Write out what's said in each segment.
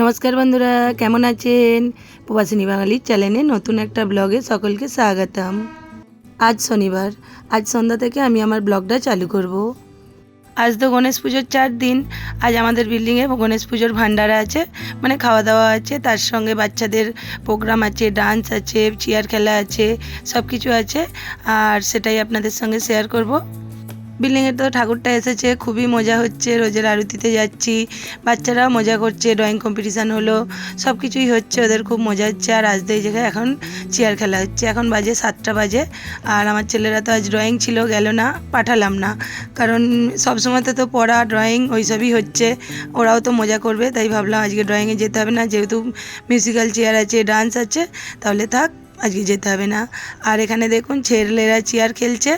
নমস্কার বন্ধুরা, কেমন আছেন? প্রবাসিনী বাঙালির চ্যানেলে নতুন একটা ব্লগে সকলকে স্বাগতম। আজ শনিবার, আজ সন্ধ্যা থেকে আমি আমার ব্লগটা চালু করব। আজ তো গণেশ পুজোর চার দিন, আজ আমাদের বিল্ডিংয়ে গণেশ পুজোর ভান্ডারা আছে মানে খাওয়া দাওয়া আছে, তার সঙ্গে বাচ্চাদের প্রোগ্রাম আছে ডান্স আছে চেয়ার খেলা আছে সব কিছু আছে, আর সেটাই আপনাদের সঙ্গে শেয়ার করব। বিল্ডিংয়ে তো ঠাকুরটা এসেছে, খুবই মজা হচ্ছে, রোজের আরতিতে যাচ্ছি, বাচ্চারাও মজা করছে ড্রয়িং কম্পিটিশান হলো সব কিছুই হচ্ছে, ওদের খুব মজা হচ্ছে, আর আজ এই জায়গায় এখন চেয়ার খেলা হচ্ছে, এখন বাজে সাতটা বাজে, আর আমার ছেলেরা তো আজ ড্রয়িং ছিল, গেল না, পাঠালাম না, কারণ সবসময়তে তো পড়া ড্রয়িং ওইসবই হচ্ছে, ওরাও তো মজা করবে, তাই ভাবলাম আজকে ড্রয়িংয়ে যেতে হবে না, যেহেতু মিউজিক্যাল চেয়ার আছে ডান্স আছে, তাহলে থাক আজকে যেতে হবে না। আর এখানে দেখুন ছেলেরা চেয়ার খেলছে।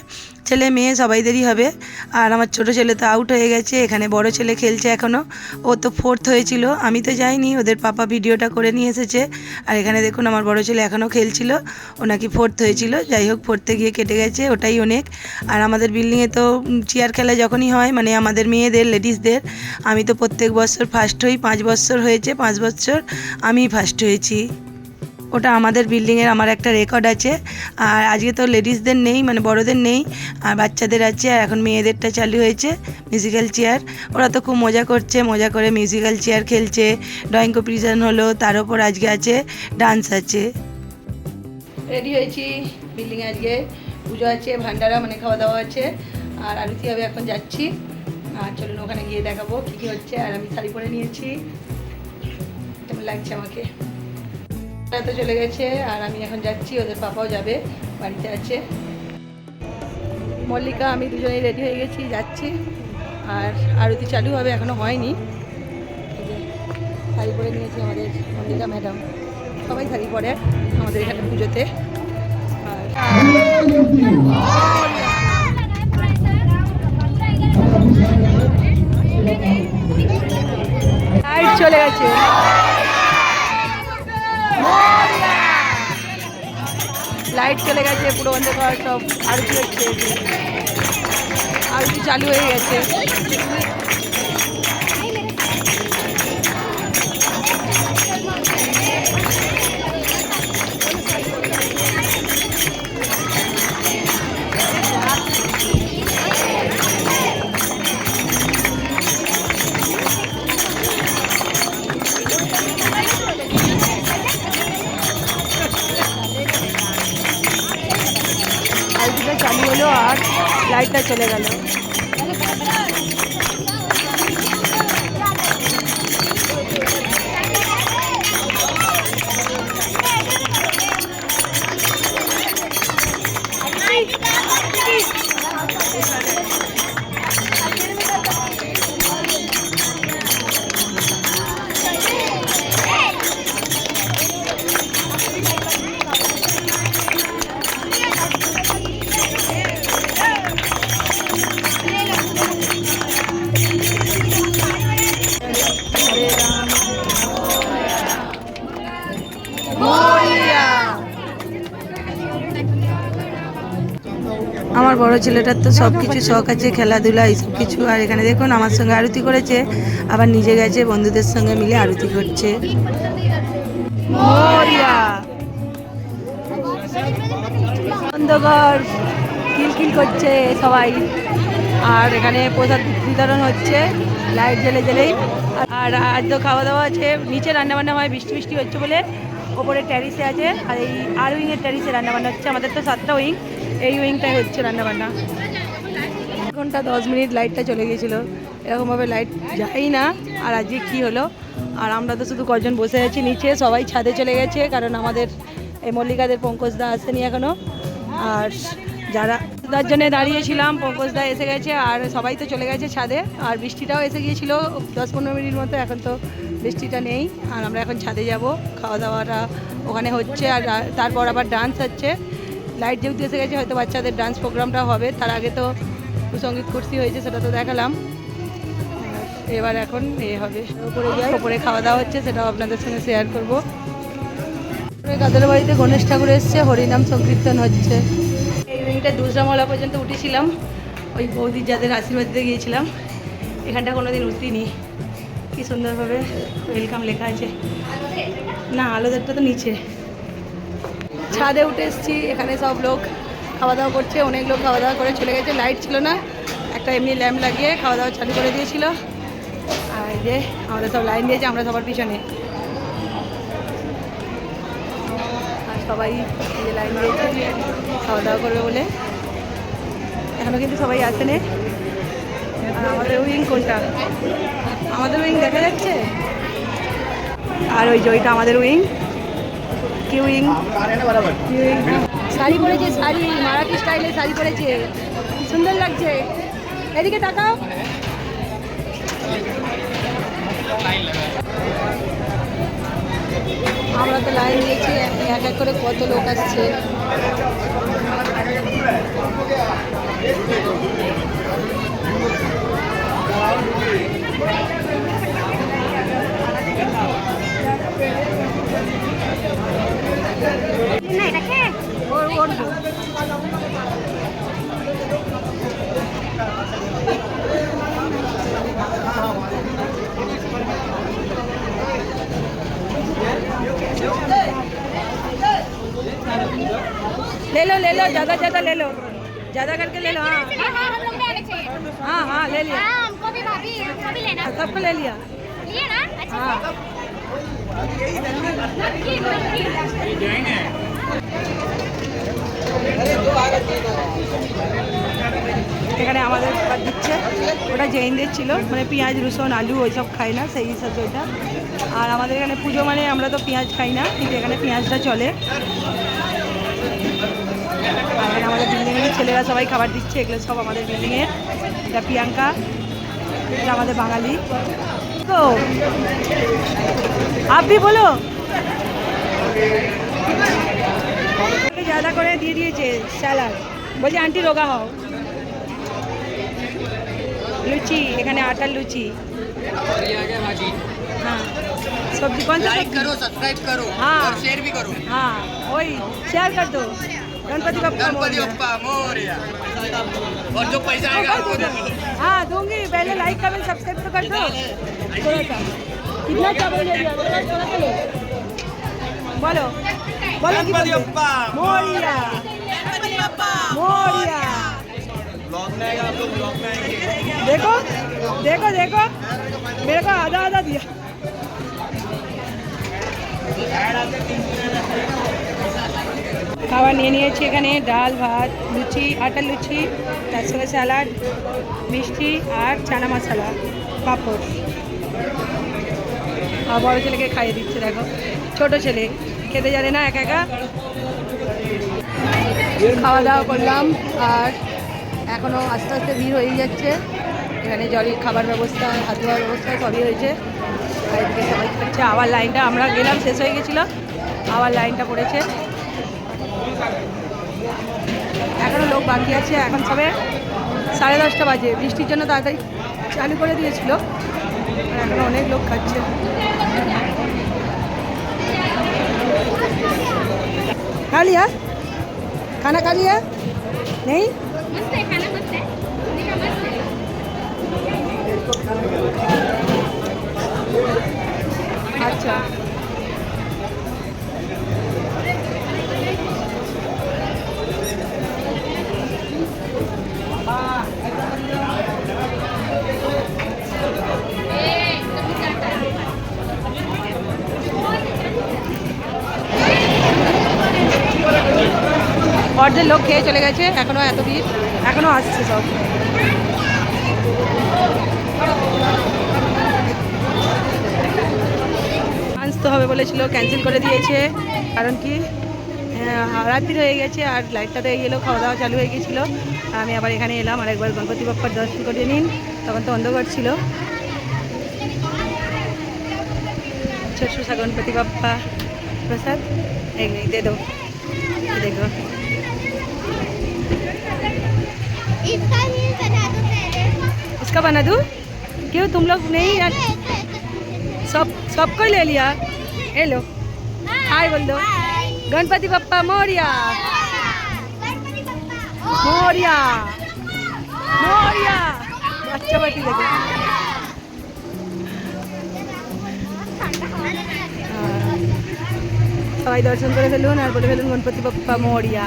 ছেলে মেয়ে সবাইদেরই হবে। আর আমার ছোট ছেলে তো আউট হয়ে গেছে। এখানে বড় ছেলে খেলছে এখনও ও তো ফোর্থ হয়েছিল। আমি তো যাইনি। ওদের পাপা ভিডিওটা করে নিয়ে এসেছে। আর এখানে দেখুন আমার বড় ছেলে এখনও খেলছিল। ও নাকি ফোর্থ হয়েছিল। যাই হোক ফোর্থে গিয়ে কেটে গেছে। ওটাই অনেক। আর আমাদের বিল্ডিংয়ে তো চেয়ার খেলা যখনই হয় মানে আমাদের মেয়েদের লেডিসদের আমি তো প্রত্যেক বছর ফার্স্ট হই। পাঁচ বছর হয়েছে। পাঁচ বছর আমি ফার্স্ট হয়েছি। ওটা আমাদের বিল্ডিংয়ের আমার একটা রেকর্ড আছে। আর আজকে তো লেডিসদের নেই মানে বড়দের নেই, আর বাচ্চাদের আছে, আর এখন মেয়েদেরটা চালু হয়েছে মিউজিক্যাল চেয়ার ওরা তো খুব মজা করছে, মজা করে মিউজিক্যাল চেয়ার খেলছে ড্রয়িং কম্পিটিশান হলো, তার ওপর আজকে আছে ডান্স আছে। রেডি হয়েছি বিল্ডিংয়ে আজকে পুজো আছে ভান্ডারা মানে খাওয়া দাওয়া আছে, আর আরতি হবে, এখন যাচ্ছি। আর চলুন ওখানে গিয়ে দেখাবো কী কী হচ্ছে, আর আমি শাড়ি পরে নিয়েছি। কেমন লাগছে আমাকে? তো চলে গেছে, আর আমি এখন যাচ্ছি, ওদের পাপাও যাবে, বাড়িতে আছে। মল্লিকা, আমি দুজনেই রেডি হয়ে গেছি, যাচ্ছি। আর আরতি চালু হবে, এখনও হয়নি। শাড়ি পরে নিয়েছি আমাদের মল্লিকা ম্যাডাম সবাই শাড়ি পরে আমাদের এখানে পুজোতে। আর চলে গেছে। লাইট চলে গেছে পুরো অন্ধকার সব আরতি হচ্ছে। আরতি চালু হয়ে গেছে। হলো আর লাইটটা চলে গেল। আমার বড় ছেলেটার তো সব কিছু শখ আছে খেলাধুলা এইসব কিছু। আর এখানে দেখুন আমার সঙ্গে আরতি করেছে আবার নিজে গেছে বন্ধুদের সঙ্গে মিলে আরতি করছে। কিলকিল করছে সবাই। আর এখানে প্রসাদ বিতরণ হচ্ছে লাইট জ্বেলে জ্বেলেই। আর আজ তো খাওয়া দাওয়া আছে নিচে রান্নাবান্না হয় বৃষ্টি বৃষ্টি হচ্ছে বলে। ওপরে ট্যারিসে আছে, আর এই আর উইংয়ের ট্যারিসে রান্নাবান্না হচ্ছে। আমাদের তো সাতটা উইং, এই উইংটাই হচ্ছে রান্নাবান্না। এক ঘণ্টা দশ মিনিট লাইটটা চলে গিয়েছিল। এরকমভাবে লাইট যাই না, আর আজকে কী হলো? আর আমরা তো শুধু কজন বসে আছি নিচে, সবাই ছাদে চলে গেছে, কারণ আমাদের এই মল্লিকাদের পঙ্কজদা আসেনি এখনও আর যারা তার জন্য দাঁড়িয়েছিলাম পঙ্কজদা এসে গেছে আর সবাই তো চলে গেছে ছাদে। আর বৃষ্টিটাও এসে গিয়েছিল, দশ পনেরো মিনিট মতো, এখন তো বৃষ্টিটা নেই। আর আমরা এখন ছাদে যাব, খাওয়া দাওয়াটা ওখানে হচ্ছে, আর তারপর আবার ডান্স হচ্ছে। লাইট যেহেতু এসে গেছে, হয়তো বাচ্চাদের ডান্স প্রোগ্রামটা হবে, তার আগে তো সংগীত কুর্সি হয়েছে, সেটা তো দেখালাম। এবার এখন এ হবে, উপরে খাওয়া দাওয়া হচ্ছে, সেটাও আপনাদের সঙ্গে শেয়ার করব। কাদের বাড়িতে গণেশ ঠাকুর এসছে, হরিনাম সংকীর্তন হচ্ছে। এই উইংটা দুসরামলা পর্যন্ত উঠেছিলাম। ওই বৌদির যাদের আশীর্বাদ দিতে গিয়েছিলাম, এখানটা কোনো দিন উঠিনি। কি সুন্দরভাবে ওয়েলকাম লেখা আছে। না, আলোদেরটা তো নিচে। ছাদে উঠে এসেছি, এখানে সব লোক খাওয়া দাওয়া করছে, অনেক লোক খাওয়া দাওয়া করে চলে গেছে। লাইট ছিল না, একটা এমনি ল্যাম্প লাগিয়ে খাওয়া দাওয়া চালু করে দিয়েছিল। আর যে, আমাদের সব লাইন দিয়েছে, আমরা সবার পিছনে। সবাই লাইন দিয়েছে খাওয়া দাওয়া করবে বলে। এখনও কিন্তু সবাই আসেনি আর আমাদের উইং কোনটা? আমাদের উইং দেখা যাচ্ছে? আর ওই ওইটা আমাদের উইং কি উইং কি উইং শাড়ি পরেছে, শাড়ি। মারাঠি স্টাইলে শাড়ি পরেছে। সুন্দর লাগছে। এদিকে তাকাও। আমরা তো লাইন দিয়েছি এক এক করে কত লোক আসছে। না ले लो ले लो ज़्यादा ज़्यादा ले लो ज़्यादा करके ले लो हाँ हाँ हाँ हम लोग ले आने चाहिए हाँ हाँ ले लिया हाँ हमको भी भाभी हमको भी लेना सबको ले लिया लिए ना अच्छा हाँ नमकीन नमकीन এখানে আমাদের খাবার দিচ্ছে ওটা জৈনদের ছিল মানে পেঁয়াজ রসুন আলু ওইসব খাই না সেই হিসাবে ওইটা আর আমাদের এখানে পুজো মানে আমরা তো পেঁয়াজ খাই না কিন্তু এখানে পেঁয়াজটা চলে আর এখানে আমাদের বিল্ডিংয়ের ছেলেরা সবাই খাবার দিচ্ছে এগুলো সব আমাদের বিল্ডিংয়ের এটা প্রিয়াঙ্কা এটা আমাদের বাঙালি তো আপনি বলো ज़्यादा করে দিয়ে দিয়েছে স্যালাড বলছে আন্টি রোগা হও লুচি এখানে আটার লুচি হ্যাঁ সবজি कौन सा लाइक सब्जी? करो सब्सक्राइब करो हाँ। और शेयर भी करो हाँ वही शेयर कर दो गणपति बप्पा गणपति मोरया। बप्पा मोरया। और जो पैसा आएगा आपको दे दो हाँ दूँगी। पहले लाइक कमेंट सब्सक्राइब तो कर दो। थोड़ा सा। कितना चावल ले लिया? थोड़ा थोड़ा सा लो। बोलो। बोलो गणपति? बप्पा मोरिया। मोरिया। ब्लॉग में आएगा आप लोग ब्लॉग में आएँगे। देखो देखो देखो। मेरे को आधा आधा दिया। খাবার নিয়ে নিয়েছি এখানে, ডাল, ভাত, লুচি আটার লুচি তার সঙ্গে স্যালাড, মিষ্টি আর চানা মশলা, পাঁপড়। আর বড় ছেলেকে খাইয়ে দিচ্ছে, দেখো। ছোট ছেলে, খেতে জানে না, একা একা। খাওয়া দাওয়া করলাম, আর এখনও আস্তে আস্তে ভিড় হয়ে যাচ্ছে। এখানে জলের খাবার ব্যবস্থা, হাত ধোয়ার ব্যবস্থা সবই হয়েছে। আবার লাইনটা, আমরা গেলাম, শেষ হয়ে গেছিল। আবার লাইনটা পড়েছে। এখনও লোক বাকি আছে এখন সবে সাড়ে দশটা বাজে বৃষ্টির জন্য তাড়াতাড়ি চালু করে দিয়েছিল আর এখন অনেক লোক খাচ্ছে खा लिया खाना खा लिया नहीं मस्त है खाना मस्त है देखा मस्त है अच्छा অর্ধেক লোক খেয়ে চলে গেছে এখনও এত ভিড় এখনও আসছে সব আসতে হবে বলেছিল ক্যান্সেল করে দিয়েছে কারণ কি রাত্রি হয়ে গেছে আর লাইটটা হয়ে গেলো খাওয়া দাওয়া চালু হয়ে গেছিল আমি আবার এখানে এলাম আর একবার গণপতি বাপ্পার দর্শন করিয়ে নিন তখন তো অন্ধকার ছিল ছোট গণপতি বাপ্পা প্রসাদ এই দিয়ে দেবো দেখো इसका ही बना दो पहले। इसका बना दूँ? क्यों तुम लोग नहीं यार? सब सबको ले लिया? हेलो हाँ, हाय बोल दो। गणपति पप्पा मौर्या। मौर्या। मौर्या। अच्छा बैठी लगे সবাই দর্শন করে ফেলুন আর বলে ফেলুন গণপতি বাপ্পা মরিয়া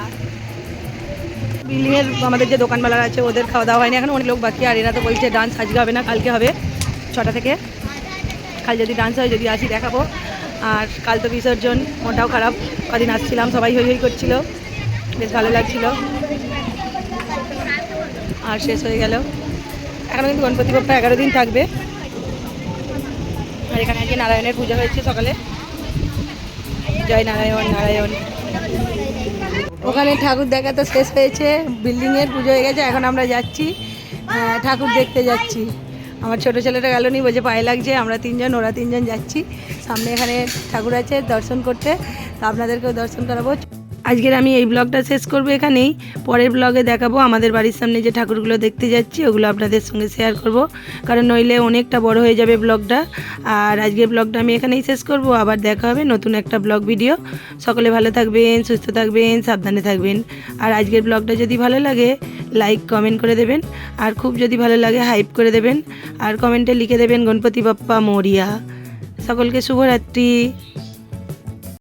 বিল্ডিংয়ের আমাদের যে দোকানওয়ালারা আছে, ওদের খাওয়া দাওয়া হয়নি এখন, অনেক লোক বাকি। আর এরা তো বলছে, ডান্স আজকে হবে না, কালকে হবে। ছটা থেকে। কাল যদি ডান্স হয়, যদি আসি, দেখাবো। আর কাল তো বিসর্জন, মনটাও খারাপ। কদিন আসছিলাম, সবাই হই হই করছিল। বেশ ভালো লাগছিল। আর শেষ হয়ে গেল। এখনও কিন্তু গণপতি বাপ্পা এগারো দিন থাকবে। আর এখানে আজকে নারায়ণের পূজা হয়েছে সকালে। জয় নারায়ণ নারায়ণ। ওখানে ঠাকুর দেখা তো শেষ হয়েছে বিল্ডিং এর পুজো হয়ে গেছে, এখন আমরা যাচ্ছি ঠাকুর দেখতে যাচ্ছি। আমার ছোট ছেলেটা গেল নি, বলছে পায়ে লাগছে, আমরা তিনজন, ওরা তিনজন যাচ্ছি। সামনে এখানে ঠাকুর আছে, দর্শন করতে, তো আপনাদেরকেও দর্শন করাবো। আজকের আমি এই ব্লগটা শেষ করব এখানেই। পরের ব্লগে দেখাবো আমাদের বাড়ির সামনে যে ঠাকুরগুলো দেখতে যাচ্ছি, ওগুলো আপনাদের সঙ্গে শেয়ার করব। কারণ নইলে অনেকটা বড় হয়ে যাবে ব্লগটা আর আজকের ব্লগটা আমি এখানেই শেষ করব। আবার দেখা হবে নতুন একটা ব্লগ ভিডিও সকলে ভালো থাকবেন, সুস্থ থাকবেন, সাবধানে থাকবেন। আর আজকের ব্লগটা যদি ভালো লাগে লাইক কমেন্ট করে দেবেন। আর খুব যদি ভালো লাগে হাইপ করে দেবেন। আর কমেন্টে লিখে দেবেন গণপতি বাপ্পা মরিয়া। সকলকে শুভরাত্রি।